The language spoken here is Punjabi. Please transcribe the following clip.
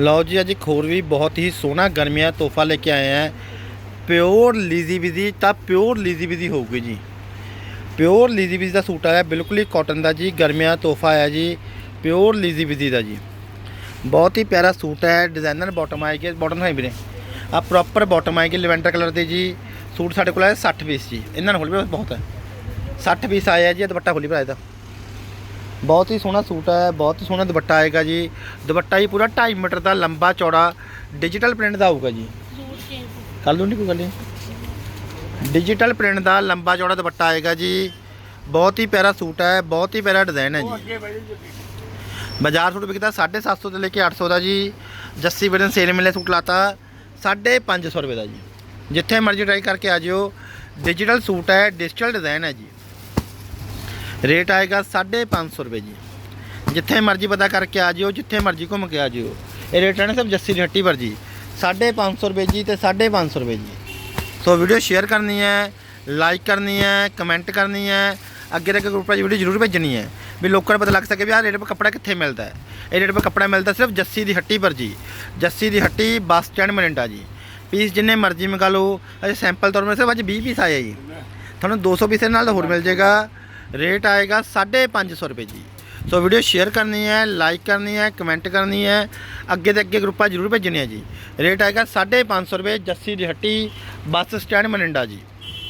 ਲਓ ਜੀ, ਅੱਜ ਇੱਕ ਹੋਰ ਵੀ ਬਹੁਤ ਹੀ ਸੋਹਣਾ ਗਰਮੀਆਂ ਤੋਹਫਾ ਲੈ ਕੇ ਆਏ ਆ। ਪਿਓਰ ਲੀਜ਼ੀ ਬਿਜ਼ੀ, ਤਾਂ ਪਿਓਰ ਲੀਜ਼ੀ ਬਿਜ਼ੀ ਹੋਊਗੀ ਜੀ। ਪਿਓਰ ਲੀਜ਼ੀ ਬਿਜ਼ੀ ਦਾ ਸੂਟ ਆਇਆ, ਬਿਲਕੁਲ ਹੀ ਕਾਟਨ ਦਾ ਜੀ, ਗਰਮੀਆਂ ਦਾ ਤੋਹਫਾ ਆਇਆ ਜੀ। ਪਿਓਰ ਲੀਜ਼ੀ ਬਿਜ਼ੀ ਦਾ ਜੀ। ਬਹੁਤ ਹੀ ਪਿਆਰਾ ਸੂਟ ਹੈ ਡਿਜ਼ਾਈਨਰ ਬਾਟਮ ਆਏਗੀ ਬਾਟਮ ਹੈ ਵੀਰੇ? ਆ ਪ੍ਰੋਪਰ ਬਾਟਮ ਆਏਗੀ ਲੈਵੈਂਡਰ ਕਲਰ ਦੇ ਜੀ। ਸੂਟ ਸਾਡੇ ਕੋਲ ਆਇਆ 60 ਪੀਸ ਜੀ। ਇਹਨਾਂ ਨੂੰ ਖੋਲੀ ਬਹੁਤ ਹੈ। 60 ਪੀਸ ਆਇਆ ਜੀ ਦੁਪੱਟਾ ਖੋਲੀ ਭਰਾ ਇਹਦਾ। ਬਹੁਤ ਹੀ ਸੋਹਣਾ ਸੂਟ ਹੈ ਬਹੁਤ ਹੀ ਸੋਹਣਾ ਦੁਪੱਟਾ ਆਏਗਾ ਜੀ। ਦੁਪੱਟਾ ਜੀ ਪੂਰਾ 2.5 ਮੀਟਰ ਦਾ ਲੰਬਾ ਚੌੜਾ ਡਿਜੀਟਲ ਪ੍ਰਿੰਟ ਦਾ ਆਊਗਾ ਜੀ। ਕੱਲ ਨੂੰ ਨਹੀਂ ਕੋਈ ਗੱਲ ਨਹੀਂ। ਡਿਜੀਟਲ ਪ੍ਰਿੰਟ ਦਾ ਲੰਬਾ ਚੌੜਾ ਦੁਪੱਟਾ ਆਏਗਾ ਜੀ। ਬਹੁਤ ਹੀ ਪਿਆਰਾ ਸੂਟ ਹੈ ਬਹੁਤ ਹੀ ਪਿਆਰਾ ਡਿਜ਼ਾਈਨ ਹੈ ਜੀ। ਬਾਜ਼ਾਰ ਸੂਟ ਵਿਕਦਾ 750 ਤੋਂ ਲੈ ਕੇ 800 ਦਾ ਜੀ। ਜੱਸੀ ਵੀਰਨ ਸੇਲ ਮਿਲੇ ਸੂਟ ਲਾਤਾ 550 ਰੁਪਏ ਦਾ ਜੀ। ਜਿੱਥੇ ਮਰਜ਼ੀ ਟਰਾਈ ਕਰਕੇ ਆ ਜਿਓ। ਡਿਜੀਟਲ ਸੂਟ ਹੈ ਡਿਜੀਟਲ ਡਿਜ਼ਾਈਨ ਹੈ ਜੀ। ਰੇਟ ਆਏਗਾ 550 ਰੁਪਏ ਜੀ। ਜਿੱਥੇ ਮਰਜ਼ੀ ਪਤਾ ਕਰਕੇ ਆ ਜਿਓ, ਜਿੱਥੇ ਮਰਜ਼ੀ ਘੁੰਮ ਕੇ ਆ ਜਿਓ। ਇਹ ਰੇਟ ਹੈ ਨਾ ਸਭ ਜੱਸੀ ਦੀ ਹੱਟੀ ਪਰ ਜੀ। 550 ਰੁਪਏ ਜੀ ਤੇ 550 ਰੁਪਏ ਜੀ। ਸੋ ਵੀਡੀਓ ਸ਼ੇਅਰ ਕਰਨੀ ਹੈ, ਲਾਈਕ ਕਰਨੀ ਹੈ, ਕਮੈਂਟ ਕਰਨੀ ਹੈ। ਅੱਗੇ ਤੱਕ ਗਰੁੱਪਾਂ 'ਚ ਵੀਡੀਓ ਜ਼ਰੂਰ ਭੇਜਣੀ ਹੈ। ਵੀ ਲੋਕਾਂ ਨੂੰ ਪਤਾ ਲੱਗ ਸਕੇ ਵੀ ਆਹ ਰੇਟ 'ਤੇ ਕੱਪੜਾ ਕਿੱਥੇ ਮਿਲਦਾ ਹੈ। ਇਹ ਰੇਟ 'ਤੇ ਕੱਪੜਾ ਮਿਲਦਾ ਸਿਰਫ ਜੱਸੀ ਦੀ ਹੱਟੀ ਪਰ ਜੀ। ਜੱਸੀ ਦੀ ਹੱਟੀ ਬੱਸ ਸਟੈਂਡ ਮਰਿੰਡਾ ਜੀ। ਪੀਸ ਜਿੰਨੇ ਮਰਜ਼ੀ ਮੰਗਾ ਲਓ। ਅਜੇ ਸੈਂਪਲ ਤੌਰ 'ਤੇ ਸਿਰਫ ਅੱਜ 20 ਪੀਸ ਆਏ ਜੀ। ਤੁਹਾਨੂੰ 200 ਪੀਸ ਦੇ ਨਾਲ ਤਾਂ ਹੋਰ ਮਿਲ ਜਾਏਗਾ। ਰੇਟ ਆਏਗਾ 550 ਰੁਪਏ ਜੀ। ਸੋ ਵੀਡੀਓ ਸ਼ੇਅਰ ਕਰਨੀ ਹੈ ਲਾਈਕ ਕਰਨੀ ਹੈ ਕਮੈਂਟ ਕਰਨੀ ਹੈ, ਅੱਗੇ ਦੇ ਅੱਗੇ ਗਰੁੱਪਾਂ ਜ਼ਰੂਰ ਭੇਜਣੀਆਂ ਜੀ। ਰੇਟ ਆਏਗਾ 550 ਰੁਪਏ ਜੱਸੀ ਦੀ ਹੱਟੀ, ਬੱਸ ਸਟੈਂਡ ਮਨਿੰਡਾ ਜੀ।